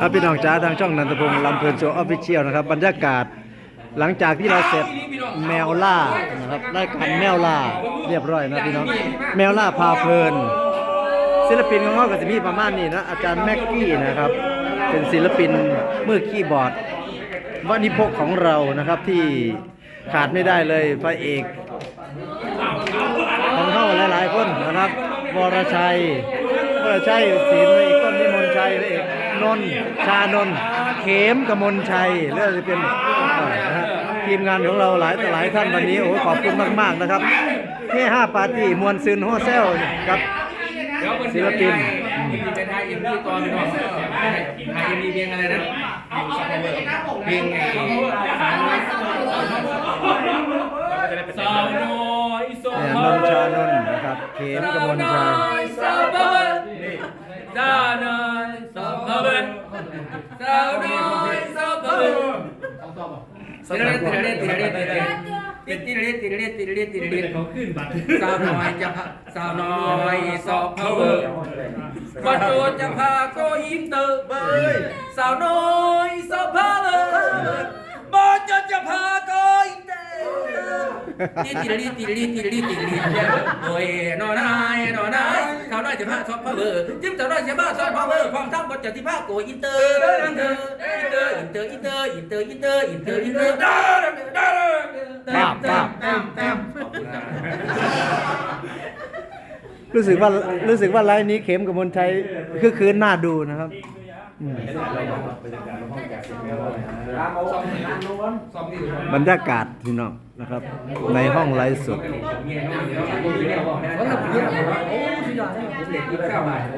ครับพี่น้องจ้าทางช่องนันทพงศ์ลำเพลินโชว์ออฟฟิเชียลนะครับ บรรยากาศหลังจากที่เราเสร็จแมวล่านะครับได้การแมวล่าเรียบร้อยนะพี่น้องแมวล่าพาเพลิน ศิลปินของเขาก็จะมีประมาณนี้นะอาจารย์แม็กกี้นะครับ เป็นศิลปินมือคีย์บอร์ดวันิพกของเรานะครับที่ขาดไม่ได้เลยพระเอกของเขาหลายๆคนนะครับวรชัยวรชัยศิลป์พระเอกต้นนิมนชัยพระเอก นนท์ชานนท์เขมกมลชัยเรื่องจะเป็นเอ่อนะฮะทีมงานของเราหลายต่อหลายท่านวันนี้โอ้โหขอบคุณมากๆนะครับเท่ห้าปาร์ตี้มวลซืนโฮเซลกับศิลปินเป็นไทยอินดี้ตอนก่อนไทยอินดี้เพลงอะไรนะเพลงไงสาวน้อยโซเนี่ยนนท์ชานนท์นะครับเขมกมลชัยส สาวน้อยสาวน้อยติดเล่นติดเล่นติดเล่นติดเล่นติดเล่นติดเล่นติดเล่นติดเล่นเขาขึ้นบัตรสาวน้อยจะพาสาวน้อยสอบเพอร์มาโจจะพาโกอินเตอร์สาวน้อยสอบเพอร์มาโจจะพาโกอินเตอ ร์ติดเล่ติดเล่ติดเล่ติดเล่นโอ้ยนอนายนอนายสาวน้อยจะพาสอบเพอร์จิ้มสาวน้อยจะพาสอบเพอร์พร้อมทั้งบทจะที่พาคโกอินเตอร์อินเตอร์อินเตอร์อินเตอร์อินเตอร์อินเตอร์อินเตอร์อินเตอร์อินเตอร์ป้าบป้าบแต้มแต้มรู้สึกว่ารู้สึกว่าไลฟ์นี้เข็มกับมลชัยคือคืนน่าดูนะครับ บรรยากาศพี่น้องนะครับ ในห้องไลฟ์สด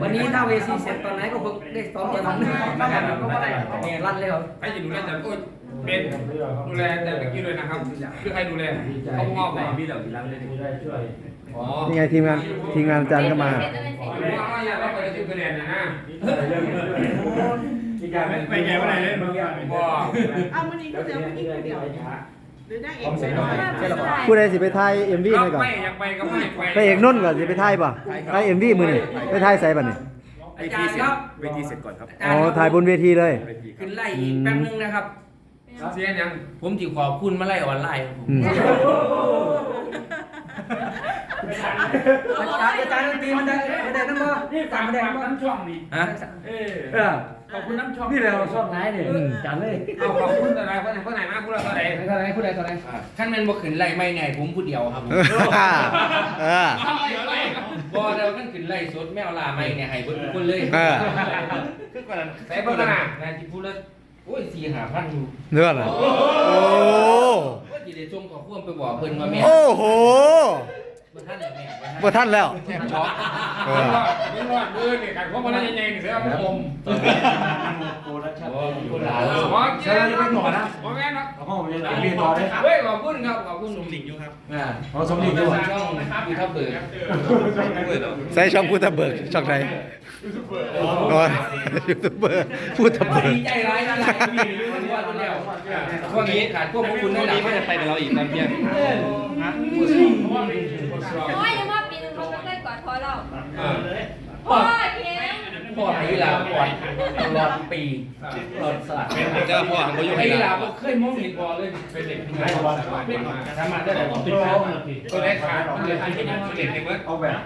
วันนี้ถ้าเวซีเสร็จตอนไหนก็คงได้ซ้อมตอนนั้นลั่นเลยเหรอให้ดูแลแต่โอ้ยเป็นดูแลแต่เมื่อกี้ด้วยนะครับคือใครดูแลเขางอกเหรอพี่เหล่าพี่รังเลยอ๋อนี่ไงทีมงานทีมงานอาจารย์ก็มาว่าว่าอย่าเราไปที่คะแนนนะ นะไม่แก่ว่าไหนเลยมึงอย่าบอกเอามันนี้ก็เจอผู้หญิงคนเดียวหรือได้เองผู้ใดสิไปถ่ายเอ็มวีไหมก่อนไม่อยากไปก็ไม่ไปไปเอกนุ่นก่อนสิไปถ่ายป่ะถ่ายเอ็มวีมือนี่ไปถ่ายใส่ป่ะนี่อาจารย์ครับเวทีเสร็จก่อนครับอ๋อถ่ายบนเวทีเลยขึ้นไล่อีกแป๊บนึงนะครับ เสียยังผมจิขอบคุณมาไล่ออนไลน์ครับผมอืม อาจารย์อาจารย์ดนตรีมันได้มันได้นั่นบ่ตามมันได้นั่นบ่น้ำช่องนี่ฮะเออขอบคุณน้ำช่องนี่แหละช่องไหนเนี่ยจานเลยเอาขอบคุณอะไรคนไหนคนไหนมาพูดอะไรไหนก็ไหนผู้ใดตัวไหนขั้นแมันบ่ขึ้นไล่ไม่ไงผมผู้เดียวครับผม เออบ่เราขั้นขึ้นไล่สดแมวลาไม่เนี่ยให้เบิดทุกคนเลยเออใส่เบอร์ขนาดงานที่พูดแล้ว โอ้ยสี่หาพันอยู่เนื้อเหรอโอ้ก็จีได้ชมขอพ่วงไปบอกเพิ่นว่าแม่ โอ้โห บ่ท่านเลยแม่บ่บ่ท่านแล้วแทบช็อกเอไม่อรอดไม่รอดมือเนี่ยกันเพราะมันยังไงเนี่ยเสียผมโอ้คนหลายอ๋อเชิญไปก่อนนะโอเคนะห้องมันจะมีต่อได้เฮ้ยขอบคุณครับขอบคุณสมหลิงอยู่ครับอ่าอ๋อสมดีด้วยช่องยูทูบเบอร์ใส่ช่องพูดตะเบิกช่องไหนอ๋อยูทูบเบอร์พูดตะเบิกดีใจร้ายนะหลายปีรู้ว่าตัวแล้วช่วงนี้ขาดพวกพวกคุณนั่นแหละไม่ได้ไปกับเราอีกตอนเที่ยงะปวดสมเพราะว่าปวดสมองพ่อยังว่าปีนึงเขาก็ได้กอดพอเราพ่อเพียงพ่อให้ลาก่อนตลอดปีตลอดสลัดเป็นเจ้าพ่อของประยู่ธ์ให้ลาก็เคยมองเห็นบอลเลยเป็นเด็กที่ม่สามารถมามารถได้แต่เป็นพ่อตัวได้ขาดเลยอันที่นั่งเด็กเด็กว่าเอาแบบ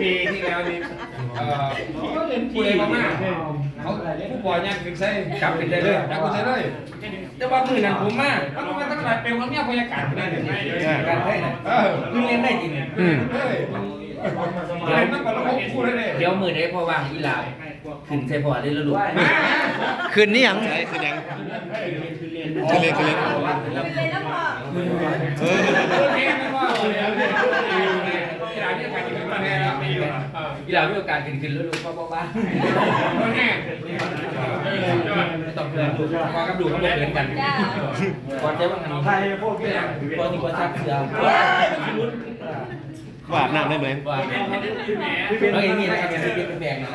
ปีที่แล้วนี่เอ่อผู้ใดมาก เขาผู้ป่วยยังถึงใช้กลับเป็นได้เลยกลับเป็นได้เลยแต่ว่ามือนั้นผมมากมันมาตั้งแต่เป็นคนเนี้ยบรรยากาศได้เลยการให้นะเออเพิ่งเล่นได้จริงอืมเฮ้ยเล่นตั้งแต่เราพูดได้เลยเดี๋ยวมือได้พอวางอีลาขึ้นใส่พอได้แล้วลูกคืนนี้ยังคือเลยแล้วพ่อโอเคไม่ว่า กีฬาที่การกินมาแน่แล้วอีลามีโอกาสขึ้นขึ้นแล้วลูกพ่อพ่อบ้านแน่ไม่ต้องเพื่อนพอกับดูเขาบอกเพื่อนกันจ้าก่อนจะว่างานไทยพวกนี้ปกติก็ชักเสือ ว่าบน้ำได้ไหมว่าแล้วไอ้นี่นะครับยังไม่เป็นแบงนะ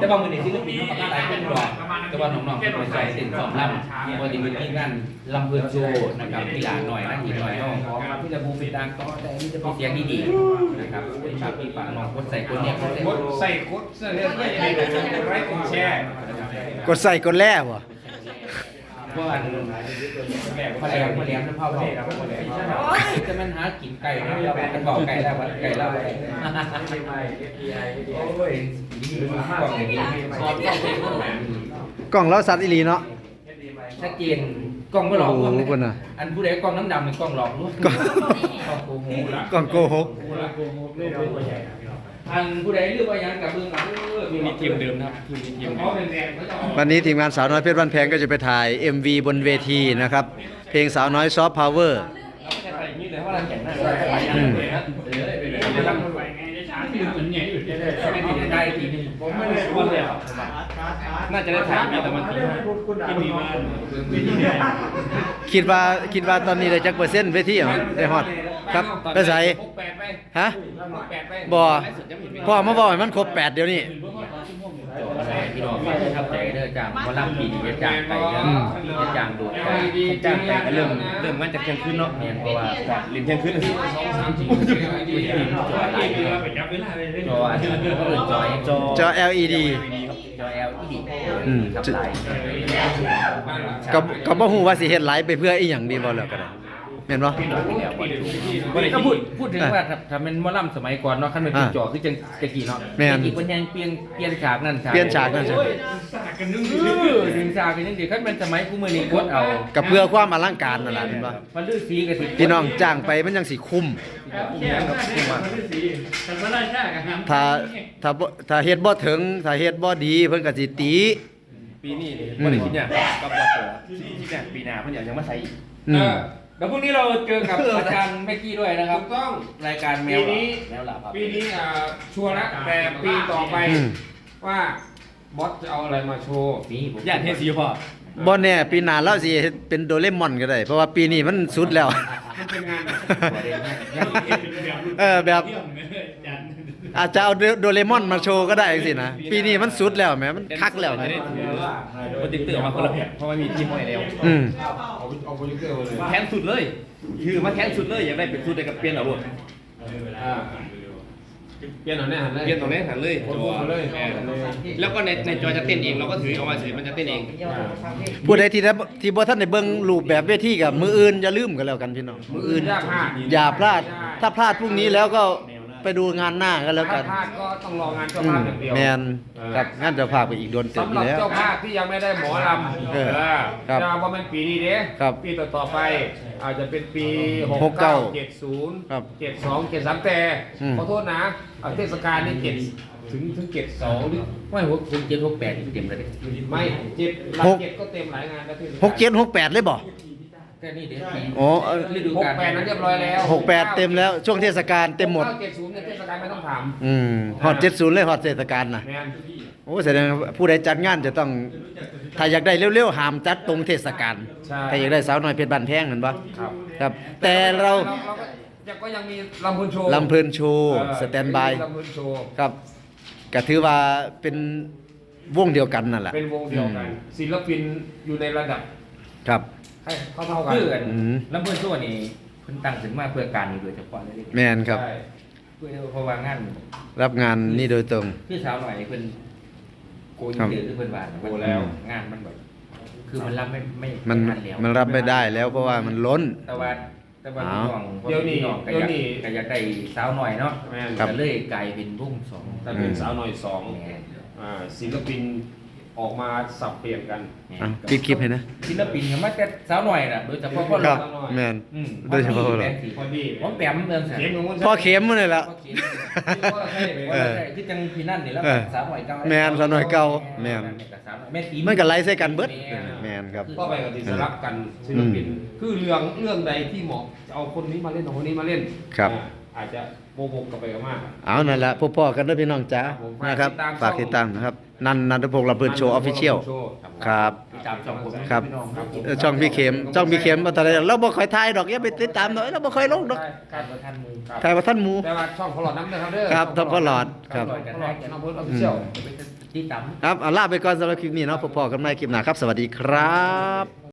แต่บางมือในศิลปินเขาหลายคนหรอกแต่ว่าน้องๆเป็นใจเส้นสองลำวันนี้มีที่งานลำเพื่อนโชว์นะครับกีฬาหน่อยนะทีหน่อยน้องขอมาที่จะบูเป็นดังต่อแต่นี่จะเป็นเสียงดีๆนะครับเป็นชาวที่ฝากน้องกดใส่คนเนี้ยกดใส่กดใส่กดใส่ไลค์กดแชร์กดใส่กดแล่บ่ เพราะอันพะแหลมพะแหลมน้ำเผาเผาจะมันหากินไก่เนาะเราเป็นบอกไก่แล้วไก่แล้วโอ้ยกล่องอย่างนี้กล้องเราสัตว์อีหลีเนาะชัดเจนกล้องไม่หลอกลวงโอ้โหคนน่ะอันผู้ใดกล้องน้ำดำเป็นกล้องหลอกลวงกล้องกล้องโกหกกล้องโกหก อันผู้ใดเลือกว่ายังกับเบื้องหลังเออมีทีมเดิมนะครับทีมทีมเขาเป็นแดงเขาจะเอาวันนี้ทีมงานสาวน้อยเพชรบ้านแพงก็จะไปถ่าย MV บนเวทีนะครับ เพลงสาวน้อยซอฟต์พาวเวอร์อืมได้ทีนึง น่าจะได้ถ่ายมีแต่มันกินดีมากคิดว่าคิดว่าตอนนี้ได้จักเปอร์เซ็นต์เวทีเหรอได้ฮอดครับไปใส่หกแปดไปฮะหกแปดไปบ่พ่อมาบอกให้มันครบ8เดี๋ยวนี้ พี่น้องประทับใจเด้อจ้างหมอลำปีนี้จะจ้างไปเด้อจะจ้างดูดไปจ้างไปก็เริ่มเริ่มมันจากเที่ยงคืนเนาะเนี่ยเพราะว่าลินเที่ยงคืนจอหลายจออันนี้ก็เลยจอจอจอ LED จอ LED อืมกับหลายก็ก็บ่ฮู้ว่าสิเฮ็ดหลายไปเพื่ออีหยังดีบ่แล้วก็ได้ แม่นบ่ก็พูดพูดถึงว่าถ้าถ้าเป็นหมอลำสมัยก่อนเนาะคันเป็นจอคือจังตะกี้เนาะแม่นตะกี้เพิ่นยังเปลี่ยนเปลี่ยนฉากนั่นฉากเปลี่ยนฉากนั่นฉาก เออดึงฉากกันยังดีคันเป็นสมัยกูมื้อนี้กดเอาก็เพื่อความอลังการนั่นล่ะแม่นบ่มันลือสีก็สิพี่น้องจ้างไปมันยังสิคุ้ม ถ้าถ้าบ่ถ้าเฮ็ดบ่ถึงถ้าเฮ็ดบ่ดี เพิ่นก็สิตี ปีนี้นี่อืมบ่ได้คิดเนี่ยก็บ่เปิดคิดเนี่ยปีหน้าเพิ่นอยากยังมาใส่อีกอืเอมอ เดี๋ยวพรุ่งนี้เราเจอกับอาจารย์แม็กกี้ด้วยนะครับ ถูกต้อง รายการแมปีวนี้แมวหลับครับ ปีนี้อ่าชัวร์แล้วแต่ปีต่อไปอืม ว่าบอสจะเอาอะไรมาโชว์นี่ผมย่านเทสีพ่อบ่แน่ปีหน้าเราสิเฮ็ดเป็นโดเรมอนก็ได้ เพราะว่าปีนี้มันสุดแล้ว มันเป็นงาน เออแบบ อาจจะเอาโดเรมอนมาโชว์ก็ได้จังซี่นะ ปีนี้มันสุดแล้วแหมมันคักแล้วจะนะได้ถือว่าบ่ติดตื่นออกมาคนละแบบเพราะว่ามีทีมใหม่แล้วอืมเอาเอาโปรดิวเซอร์มาเลยแค้นสุดเลยคือมาแค้นสุดเลยอยากได้เป็นสุดได้กับเปลี่ยนเอาบ่อ่าเปลี่ยนหน่อยแน่หันเลยเปลี่ยนตรงนี้หันเลยคนจพูอดมาเลยแม่นแล้วก็ในในจอจะเต้นเองเราก็ถือเอามาเฉยมันจะเต้นเองผู้ใดที่ได้ที่บ่ทันได้เบิ่งรูปแบบเวทีกับมืออื่นอย่าลืมกันแล้วกันพี่น้องมืออื่นยากมากอย่าพลาด ถ้าพลาดพรุ่งนี้แล้วก็ ไปดูงานหน้ากันแล้วกัถ้านพลาดก็ต้องรองานเจ้าอืภามพอย่างเดียว แมนครับงานเจะพาพไปอีกโดนเต็มสำหรับแล้ว เจ้าภาพที่ยังไม่ได้หมอลำเออครับจะว่าเป็นปีนี้เด้ครับปีต่อต่อๆไป อาจจะเป็นปีหกเก้าเจ็ดศูนย์ครับเจ็ดสองเจ็ดสามแต่อืม ขอโทษนะเอาเทศกาลนี่เจ็ดถึงถึงเจ็ดสองหรือไม่หัวคุณเจ็ดหกแปดเต็มเลยไม่เจ็ดหลักเจ็ดก็เต็มหลายงานแล้วเทศกาลหกเจ็ดหกแปดเลยบ่ แค่นี้เดี๋ยวปีอ๋อเออ ฤดูหกกาลแปดนั้นเรียบร้อยแล้วหกแปดเต็มแล้วช่วงเทศกาลเต็มหมดเจ็ดศูนย์เนี่ยเทศกาลไม่ต้องถามอืมฮอดเจ็ดศูนย์เลยฮอดเทศกาลนะแมนโอ้แสดงว่าผู้ใดจัดงานจะต้องถ้าอยากได้เร็วๆห้ามจัดตรงเทศกาลถ้าอยากได้สาวน้อยเพชรบ้านแพงเหมือนบ่ครับครับ แต่เราเราก็ยังก็ยังมีลำพูนโชว์ลำเพลินโชว์เออสแตนบายลำพูนโชว์ ครับก็ถือว่าเป็นวงเดียวกันนั่นแหละเป็นวงเดียวกัน อืมศิลปินอยู่ในระดับครับ ให้เขาเท่ากันเพื่อนอืม ลำเพื่อนชั่วนี่เพิ่นตั้งถึงมาเพื่อการนี้โดยเฉพาะเลยแมนครับ ใช่เพื่อเพราะว่างานรับงานนี่โดยตรง พี่สาวหน่อยเพิ่นโกยครับเดือดเพิ่นว่าโกแล้ว งานมันแบบคือมันรับไม่ไม่มันไทัแล้วมันรับไม่ได้แล้วเพราะว่ามันล้น แต่ว่าแต่ว่าอ้าวพี่น้องเดี๋ยวนี้พี่น้องก็เดี๋อยยากวนี้ ก็อยากได้สาวหน่อยเนาะแม่นครับ ก็เลยกลายเป็นวงสองแต่เป็นสาวหน่อยสองแหม่อ่าศิลปิน ออกมาสับเปลี่ยนกันแหม่อะปิดคลิปให้นะ ศิลปินก็มาแต่สาวหน่อยน่ะโดยเฉพาะพ่อคหลรัอบดแมน อืมโดยเฉพาะพ่อหลอดแม่นสิพอดีผมแปมเมืองแสนเข็มของมันพ่อเข็มมาเลยละ พ่อเข็มเออคือจังพี่นั่นนี่แล้วเออสาวหน่อยเก่าแม่นสาวหน่อยเก่าแม่นสาวหน่อยแม่ตีมันก็ไล่ใส่กันเบิดแมนครับก็ไปกับที่สลับกันศิลปิน คือเรื่องเรื่องใดที่เหมาะจะเอาคนนี้มาเล่นเอาคนนี้มาเล่นครับ อ่าอาจจะโมโหกันไปกันมาก เอานั่นแหละพบพ่อกันด้วยพี่น้องจ๋าครับผมนะครับฝาฝากกติติดดตาตามมนะครับ นันนันทพงศ์ลำเพินโชว์ออฟฟิเชียลครับ ติดตามช่องผมครับ พี่น้องครับผมเออช่องพี่เข็มช่องพี่เข็มมาตอนไหนเราบ่ค่อยถ่ายดอกอย่าไปติดตามหน่อยเราบ่ค่อยลงดอกการประทันมือถ่ายว่าท่านหมู แต่ว่าช่องพลอดน้ำนะครับเด้อครับท่านพลอดครับพลอดพลอดน้ำพุทธออฟฟิเชียลติดตาม ครับเอาลาไปก่อนสำหรับคลิปนี้เนาะพบพ่อกันใหม่คลิปหน้าครับ สวัสดีครับ